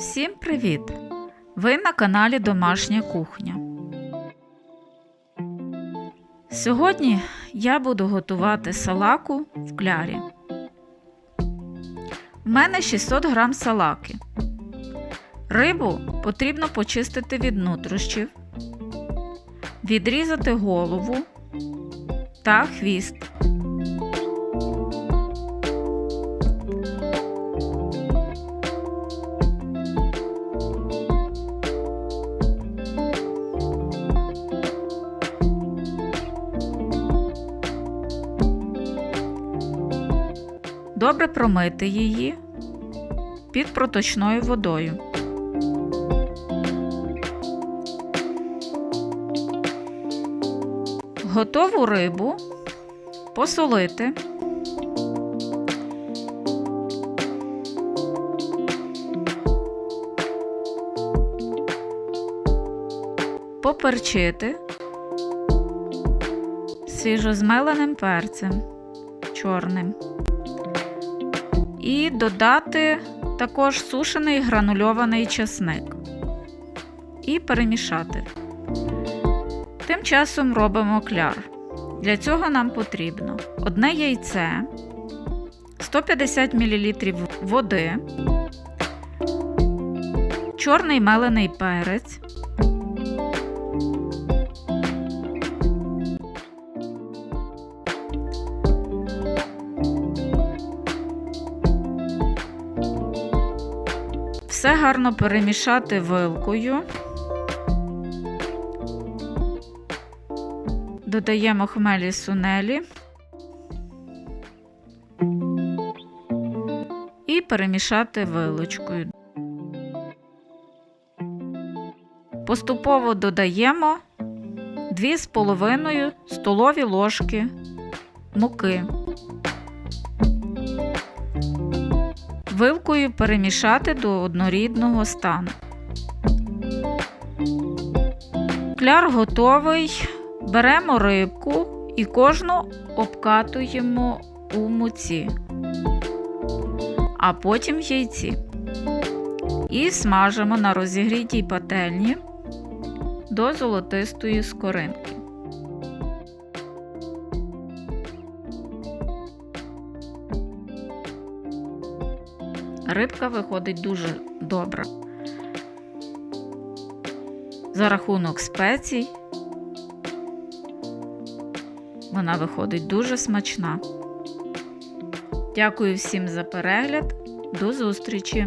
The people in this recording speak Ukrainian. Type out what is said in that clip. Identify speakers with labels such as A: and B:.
A: Всім привіт! Ви на каналі Домашня кухня. Сьогодні я буду готувати салаку в клярі. У мене 600 грам салаки. Рибу потрібно почистити від нутрощів, відрізати голову та хвіст. Добре промити її під проточною водою. Готову рибу посолити. Поперчити свіжозмеленим перцем чорним. І додати також сушений гранульований чесник. І перемішати. Тим часом робимо кляр. Для цього нам потрібно одне яйце, 150 мл води, чорний мелений перець, Все гарно перемішати вилкою. Додаємо хмелі сунелі і перемішати вилочкою. Поступово додаємо 2,5 столові ложки муки. Вилкою перемішати до однорідного стану. Кляр готовий. Беремо рибку і кожну обкатуємо у муці, а потім яйці. І смажимо на розігрітій пательні до золотистої скоринки. Рибка виходить дуже добра. За рахунок спецій вона виходить дуже смачна. Дякую всім за перегляд. До зустрічі!